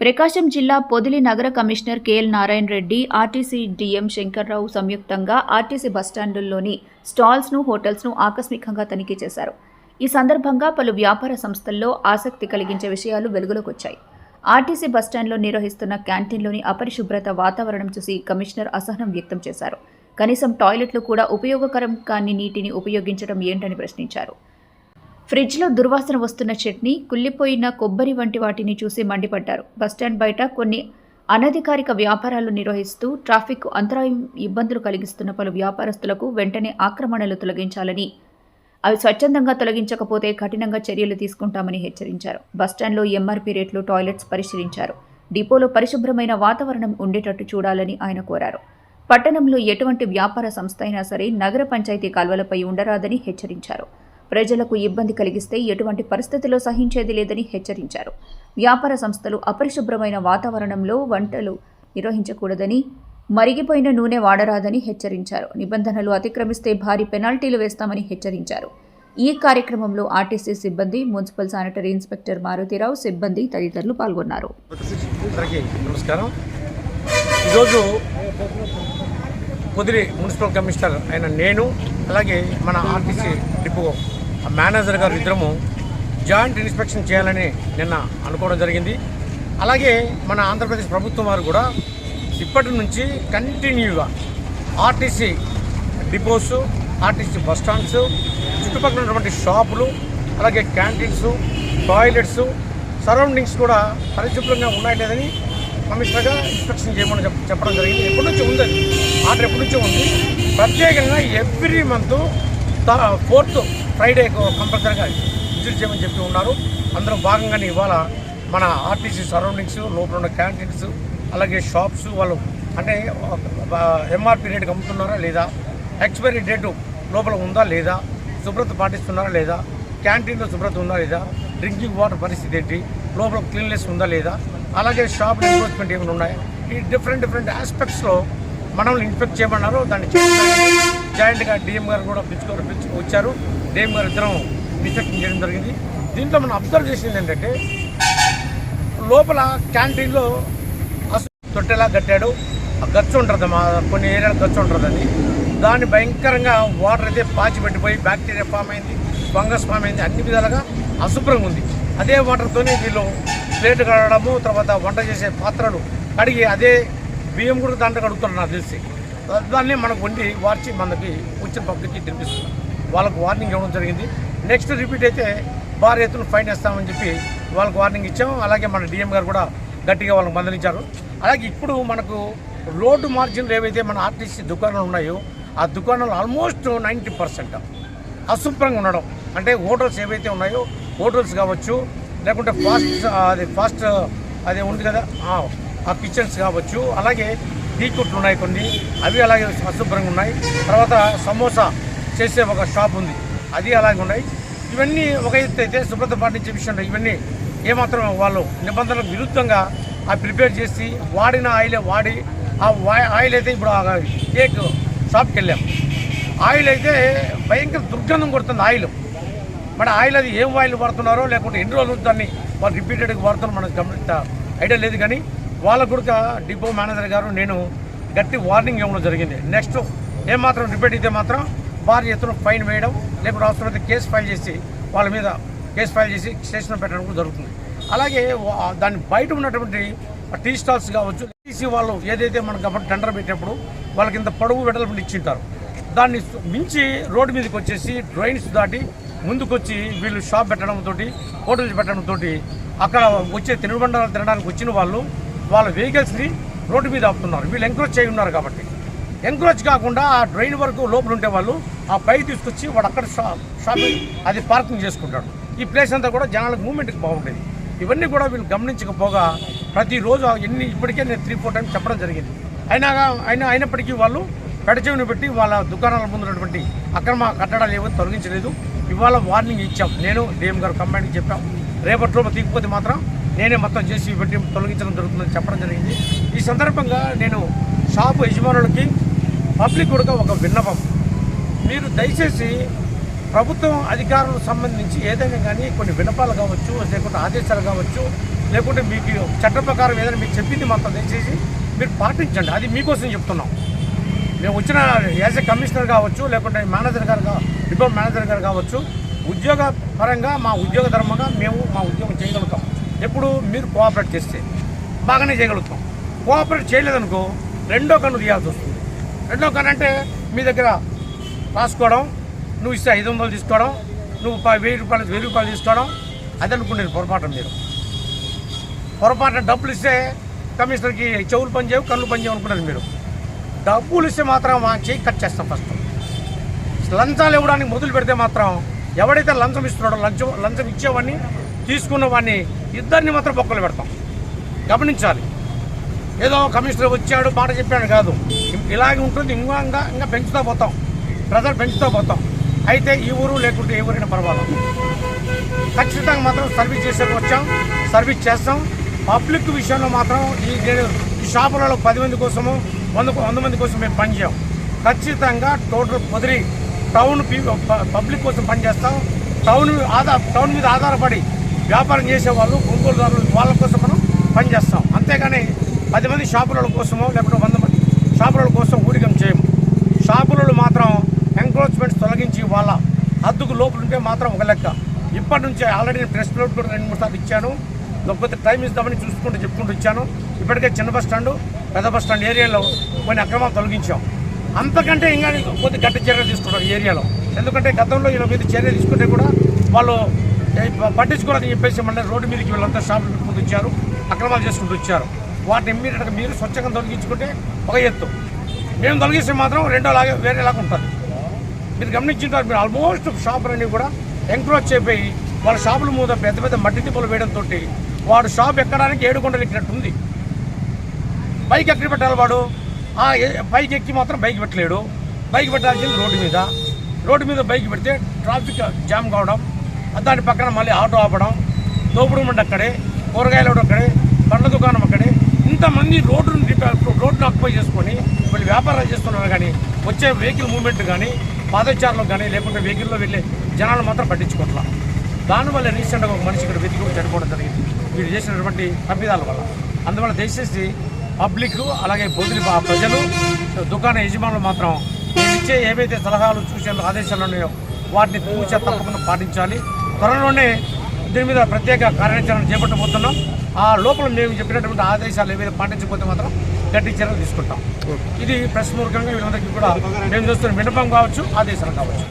ప్రకాశం జిల్లా పొదిలి నగర commissioner KL Narayana Reddy RTC DM Shankar Rao సంయుక్తంగా ఆర్టీసీ బస్టాండుల్లోని స్టాల్స్ను హోటల్స్ను ఆకస్మికంగా తనిఖీ చేశారు. ఈ సందర్భంగా పలు వ్యాపార సంస్థల్లో ఆసక్తి కలిగించే విషయాలు వెలుగులోకొచ్చాయి. ఆర్టీసీ బస్టాండ్లో నిర్వహిస్తున్న క్యాంటీన్లోని అపరిశుభ్రత వాతావరణం చూసి కమిషనర్ అసహనం వ్యక్తం చేశారు. కనీసం టాయిలెట్లు కూడా ఉపయోగకరం కాని నీటిని ఉపయోగించడం ఏంటని ప్రశ్నించారు. ఫ్రిడ్జ్లో దుర్వాసన వస్తున్న చట్నీ కుళ్ళిపోయిన కొబ్బరి వంటి వాటిని చూసి మండిపడ్డారు. బస్టాండ్ బయట కొన్ని అనధికారిక వ్యాపారాలు నిర్వహిస్తూ ట్రాఫిక్ అంతరాయం ఇబ్బందులు కలిగిస్తున్న పలు వ్యాపారస్తులకు వెంటనే ఆక్రమణలు తొలగించాలని అవి స్వచ్ఛందంగా తొలగించకపోతే కఠినంగా చర్యలు తీసుకుంటామని హెచ్చరించారు. బస్టాండ్లో ఎంఆర్పీ రేట్లు టాయిలెట్స్ పరిశీలించారు. డిపోలో పరిశుభ్రమైన వాతావరణం ఉండేటట్టు చూడాలని ఆయన కోరారు. పట్టణంలో ఎటువంటి వ్యాపార సంస్థ అయినా సరే నగర పంచాయతీ కాల్వలపై ఉండరాదని హెచ్చరించారు. ప్రజలకు ఇబ్బంది కలిగిస్తే ఎటువంటి పరిస్థితిలో సహించేది లేదని హెచ్చరించారు. వ్యాపార సంస్థలు అపరిశుభ్రమైన వాతావరణంలో వంటలు నిర్వహించకూడదని మరిగిపోయిన నూనె వాడరాదని హెచ్చరించారు. నిబంధనలు అతిక్రమిస్తే భారీ పెనాల్టీలు వేస్తామని హెచ్చరించారు. ఈ కార్యక్రమంలో ఆర్టీసీ సిబ్బంది మున్సిపల్ శానిటరీ ఇన్స్పెక్టర్ మారుతిరావు సిబ్బంది తదితరులు పాల్గొన్నారు. నమస్కారం. ఈరోజు కుదిరి మున్సిపల్ కమిషనర్ అయిన నేను అలాగే మన ఆర్టీసీ డిపో మేనేజర్ గారు ఇద్దరము జాయింట్ ఇన్స్పెక్షన్ చేయాలని నిన్న అనుకోవడం జరిగింది. అలాగే మన ఆంధ్రప్రదేశ్ ప్రభుత్వం వారు కూడా ఇప్పటి నుంచి కంటిన్యూగా RTC depots RTC bus stands చుట్టుపక్కల ఉన్నటువంటి షాపులు అలాగే క్యాంటీన్స్ టాయిలెట్స్ సరౌండింగ్స్ కూడా పరిశుభ్రంగా ఉన్నాయి లేదని కమిషనర్గా ఇన్స్పెక్షన్ చేయమని చెప్పడం జరిగింది. ఎప్పటి నుంచి ఉంది ఆర్డర్ ఎప్పటి నుంచో ఉంది. ప్రత్యేకంగా ఎవ్రీ మంత్ ఫోర్త్ ఫ్రైడే కంపల్సరీగా విజిట్ చేయమని చెప్పి ఉన్నారు. అందులో భాగంగానే ఇవాళ మన ఆర్టీసీ సరౌండింగ్స్ లోపల ఉన్న క్యాంటీన్స్ అలాగే షాప్స్ వాళ్ళు అంటే ఎంఆర్పి రేటుకి అమ్ముతున్నారా లేదా? ఎక్స్పైరీ డేటు లోపల ఉందా లేదా? శుభ్రత పాటిస్తున్నారా లేదా? క్యాంటీన్లో శుభ్రత ఉందా లేదా? డ్రింకింగ్ వాటర్ పరిస్థితి ఏంటి? లోపల క్లీన్లెస్ ఉందా లేదా? అలాగే షాప్ ఎన్ఫోర్స్మెంట్ ఏమైనా ఉన్నాయా? ఈ డిఫరెంట్ డిఫరెంట్ ఆస్పెక్ట్స్లో మనల్ని ఇన్స్పెక్ట్ చేయమన్నారు. దాన్ని జాయింట్గా డిఎం గారు కూడా పిలుచుకొని పిలుచు వచ్చారు. డిఎం గారు ఇద్దరం ఇన్స్పెక్షన్ చేయడం జరిగింది. దీంట్లో మనం అబ్జర్వ్ చేసింది ఏంటంటే లోపల క్యాంటీన్లో అసలు తొట్టెలా కట్టాడు. ఆ గచ్చు ఉంటుంది మా కొన్ని ఏరియాలో గచ్చు ఉంటుందని. దాన్ని భయంకరంగా వాటర్ అయితే పాచి పెట్టిపోయి బ్యాక్టీరియా ఫామ్ అయింది ఫంగస్ ఫామ్ అయింది అన్ని విధాలుగా అశుభ్రంగా ఉంది. అదే వాటర్తోనే వీళ్ళు ప్లేట్ కడగడము తర్వాత వంట చేసే పాత్రలు కడిగి అదే బియ్యం కూడా దాంట్లో కడుగుతున్నారు నాకు తెలిసి. దాన్ని మనకు వండి వార్చి మనకి వచ్చిన పబ్లిక్కి తినిపిస్తున్నాం. వాళ్ళకు వార్నింగ్ ఇవ్వడం జరిగింది. నెక్స్ట్ రిపీట్ అయితే భారీ ఎత్తున ఫైన్ వేస్తామని చెప్పి వాళ్ళకి వార్నింగ్ ఇచ్చాము. అలాగే మన డిఎం గారు కూడా గట్టిగా వాళ్ళకి మందలించారు. అలాగే ఇప్పుడు మనకు రోడ్డు మార్జిన్లు ఏవైతే మన ఆర్టీసీ దుకాణాలు ఉన్నాయో ఆ దుకాణాలు ఆల్మోస్ట్ నైంటీ పర్సెంట్ అశుభ్రంగా ఉండడం. అంటే హోటల్స్ ఏవైతే ఉన్నాయో హోటల్స్ కావచ్చు లేకుంటే ఫాస్ట్ అది ఫాస్ట్ అది ఉంది కదా ఆ కిచెన్స్ కావచ్చు అలాగే టీ కొట్లు ఉన్నాయి కొన్ని. అవి అలాగే అశుభ్రంగా ఉన్నాయి. తర్వాత సమోసా చేసే ఒక షాప్ ఉంది. అది అలాగే ఉన్నాయి. ఇవన్నీ ఒక ఎత్తు అయితే శుభ్రత పాటించే విషయంలో ఇవన్నీ ఏమాత్రం వాళ్ళు నిబంధనలకు విరుద్ధంగా ఆ ప్రిపేర్ చేసి వాడిన ఆయిలే వాడి ఆ ఆయిల్ అయితే ఇప్పుడు కేక్ షాప్కి వెళ్ళాం. ఆయిల్ అయితే భయంకర దుర్గంధం కొడుతుంది ఆయిల్. మరి ఆయిల్ అది ఏం ఆయిల్ వాడుతున్నారో లేకుంటే ఎన్ని రోజులు దాన్ని వాళ్ళు రిపీటెడ్గా వాడుతున్నారో మనకు గమనించ ఐడియా లేదు కానీ వాళ్ళ కూడా డిపో మేనేజర్ గారు నేను గట్టి వార్నింగ్ ఇవ్వడం జరిగింది. నెక్స్ట్ ఏమాత్రం రిపీట్ అయితే మాత్రం భారీ ఎత్తున ఫైన్ వేయడం లేకపోతే అవసరమైతే కేసు ఫైల్ చేసి వాళ్ళ మీద కేసు ఫైల్ చేసి స్టేషన్లో పెట్టడం కూడా జరుగుతుంది. అలాగే దాని బయట ఉన్నటువంటి టీ స్టాల్స్ కావచ్చు టీసీ వాళ్ళు ఏదైతే మనకు అప్పుడు టెండర్ పెట్టినప్పుడు వాళ్ళకి ఇంత పొడవు వెడల్పు ఇచ్చింటారు. దాన్ని మించి రోడ్డు మీదకి వచ్చేసి డ్రైన్స్ దాటి ముందుకొచ్చి వీళ్ళు షాప్ పెట్టడంతో హోటల్స్ పెట్టడంతో అక్కడ వచ్చే తినుబండారాలు తినడానికి వచ్చిన వాళ్ళు వాళ్ళ వెహికల్స్ని రోడ్డు మీద ఆపుతున్నారు. వీళ్ళు ఎంక్రోచ్ చేయి ఉన్నారు కాబట్టి. ఎంక్రోచ్ కాకుండా ఆ డ్రైన్ వరకు లోపల ఉండే వాళ్ళు ఆ పై తీసుకొచ్చి వాడు అక్కడ షాపింగ్ అది పార్కింగ్ చేసుకుంటాడు. ఈ ప్లేస్ అంతా కూడా జనాలకు మూమెంట్కి బాగుంటుంది ఇవన్నీ కూడా వీళ్ళు గమనించకపోగా ప్రతిరోజు ఎన్ని ఇప్పటికే నేను త్రీ ఫోర్ టైమ్స్ చెప్పడం జరిగింది. అయినా అయినా అయినప్పటికీ వాళ్ళు పెడచెవిని పెట్టి వాళ్ళ దుకాణాల ముందు ఉన్నటువంటి అక్రమ కట్టడాలు ఏవో తొలగించలేదు. ఇవాళ వార్నింగ్ ఇచ్చాం. నేను డిఎం గారు కంబైన్కి చెప్పాం. రేపట్లో తీయకపోతే మాత్రం నేనే మొత్తం చేసి పెట్టి తొలగించడం జరుగుతుందని చెప్పడం జరిగింది. ఈ సందర్భంగా నేను షాపు యజమానులకి పబ్లిక్ కూడా ఒక విన్నపం. మీరు దయచేసి ప్రభుత్వం అధికారులకు సంబంధించి ఏదైనా కానీ కొన్ని వినపాలు కావచ్చు లేకుంటే ఆదేశాలు కావచ్చు లేకుంటే మీకు చట్ట ప్రకారం ఏదైనా మీకు చెప్పింది మొత్తం దయచేసి మీరు పాటించండి. అది మీకోసం చెప్తున్నాం. మేము వచ్చిన యాజ్ ఎ కమిషనర్ కావచ్చు లేకుంటే మేనేజర్ గారు డిపో మేనేజర్ గారు కావచ్చు ఉద్యోగ పరంగా మా ఉద్యోగ ధర్మంగా మేము మా ఉద్యోగం చేయగలుగుతాం. ఎప్పుడు మీరు కోఆపరేట్ చేస్తే బాగానే చేయగలుగుతాం. కోఆపరేట్ చేయలేదనుకో రెండో కన్ను తీయాల్సి వస్తుంది. రెండో కన్ను అంటే మీ దగ్గర రాసుకోవడం నువ్వు ఇస్తే ఐదు వందలు తీసుకోవడం నువ్వు వెయ్యి రూపాయలు వెయ్యి రూపాయలు తీసుకోవడం అది అనుకునేది పొరపాటు మీరు పొరపాటున డబ్బులు ఇస్తే కమిషనర్కి చెవులు పనిచేయవు కళ్ళు పని అనుకున్నారు మీరు. డబ్బులు ఇస్తే మాత్రం మా చేయి కట్ చేస్తాం ఫస్ట్ లంచాలు ఇవ్వడానికి మొదలు పెడితే మాత్రం ఎవడైతే లంచం ఇస్తున్నాడో లంచం లంచం ఇచ్చేవాడిని తీసుకున్న వాడిని ఇద్దరిని మాత్రం బొక్కలు పెడతాం. గమనించాలి. ఏదో కమిషనర్ వచ్చాడు మాట చెప్పాడు కాదు. ఇలాగే ఉంటుంది ఇంకా ఇంకా ఇంకా పెంచుతూ పోతాం. ప్రజలు పెంచుతూ పోతాం. అయితే ఈ ఊరు లేకుంటే ఏ ఊరైనా పర్వాలేదు. ఖచ్చితంగా మాత్రం సర్వీస్ చేసేకి వచ్చాం సర్వీస్ చేస్తాం. పబ్లిక్ విషయంలో మాత్రం ఈ ఈ షాపులలో పది మంది కోసము వంద వంద మంది కోసం మేము పనిచేయం ఖచ్చితంగా టోటల్ వదిలి టౌన్ పబ్లిక్ కోసం పనిచేస్తాం టౌన్ ఆధార టౌన్ మీద ఆధారపడి వ్యాపారం చేసేవాళ్ళు కొనుగోలుదారులు వాళ్ళ కోసం మనం పనిచేస్తాం. అంతేగాని పది మంది షాపుల కోసమో లేకపోతే వంద మంది షాపుల కోసం ఊరికం చేయము. షాపులలో మాత్రం ఎంక్రోచ్మెంట్స్ తొలగించి వాళ్ళ హద్దుకు లోపలుంటే మాత్రం ఒక లెక్క. ఇప్పటి నుంచే ఆల్రెడీ నేను ప్రెస్ నోట్ కూడా రెండు మూడు సార్లు ఇచ్చాను. లేకపోతే టైం ఇద్దామని చూసుకుంటూ చెప్పుకుంటూ ఇచ్చాను. ఇప్పటికే చిన్న బస్ స్టాండ్ పెద్ద బస్ స్టాండ్ ఏరియాలో కొన్ని అక్రమాలు తొలగించాం. అంతకంటే ఇంకా కొద్ది గట్టి చర్యలు తీసుకున్నారు ఈ ఏరియాలో. ఎందుకంటే గతంలో వీళ్ళ మీద చర్య తీసుకుంటే కూడా వాళ్ళు పట్టించుకోవాలని చెప్పేసి మళ్ళీ రోడ్డు మీదకి వీళ్ళంతా షాపులు పెట్టుకుంటూ వచ్చారు. అక్రమాలు చేసుకుంటూ వచ్చారు. వాటిని ఇమ్మీడియట్గా మీరు స్వచ్ఛంగా తొలగించుకుంటే ఒక ఎత్తు. మేము తొలగిస్తే మాత్రం రెండోలాగా వేరేలాగా ఉంటుంది. మీరు గమనించుంటారు మీరు ఆల్మోస్ట్ షాపులన్నీ కూడా ఎంక్రోచ్ అయిపోయి వాళ్ళ షాపుల మీద పెద్ద పెద్ద మట్టి తిప్పలు వేయడంతో వాడు షాప్ ఎక్కడానికి ఏడు కొండలు ఎక్కినట్టు ఉంది. బైక్ ఎక్కడ పెట్టాలి వాడు? ఆ బైక్ ఎక్కి మాత్రం బైక్ పెట్టలేడు. బైక్ పెట్టాల్సింది రోడ్డు మీద. రోడ్డు మీద బైక్ పెడితే ట్రాఫిక్ జామ్ కావడం దాని పక్కన మళ్ళీ ఆటో ఆపడం దోపుడు మండి అక్కడే కూరగాయలు అక్కడే పండ్ల దుకాణం అక్కడే. ఇంతమంది రోడ్డును రోడ్డును ఆక్యుపై చేసుకొని వీళ్ళు వ్యాపారాలు చేస్తున్నారు కానీ వచ్చే వెహికల్ మూవ్మెంట్ కానీ పాదచారులకు కానీ లేకుంటే వెహికల్లో వెళ్ళే జనాలు మాత్రం పట్టించుకోవట్లా దానివల్ల రీసెంట్గా ఒక మనిషి ఇక్కడ వెతికి చనిపోవడం జరిగింది. వీళ్ళు చేసినటువంటి తప్పిదాల వల్ల. అందువల్ల దయచేసి పబ్లిక్ అలాగే బొదిలి ప్రజలు దుకాణ యజమానులు మాత్రం ఇచ్చే ఏవైతే సలహాలు సూచనలు ఆదేశాలు ఉన్నాయో వాటిని తూచా తప్పకుండా పాటించాలి. త్వరలోనే దీని మీద ప్రత్యేక కార్యాచరణ చేపట్టబోతున్నాం. ఆ లోపల మేము చెప్పినటువంటి ఆదేశాలు ఏవైతే పాటించకపోతే మాత్రం గట్టి చర్యలు తీసుకుంటాం. ఇది ప్రెస్ మూలకంగా వీళ్ళందరికీ కూడా మేము చూస్తున్న విన్నపం కావచ్చు ఆదేశాలు కావచ్చు.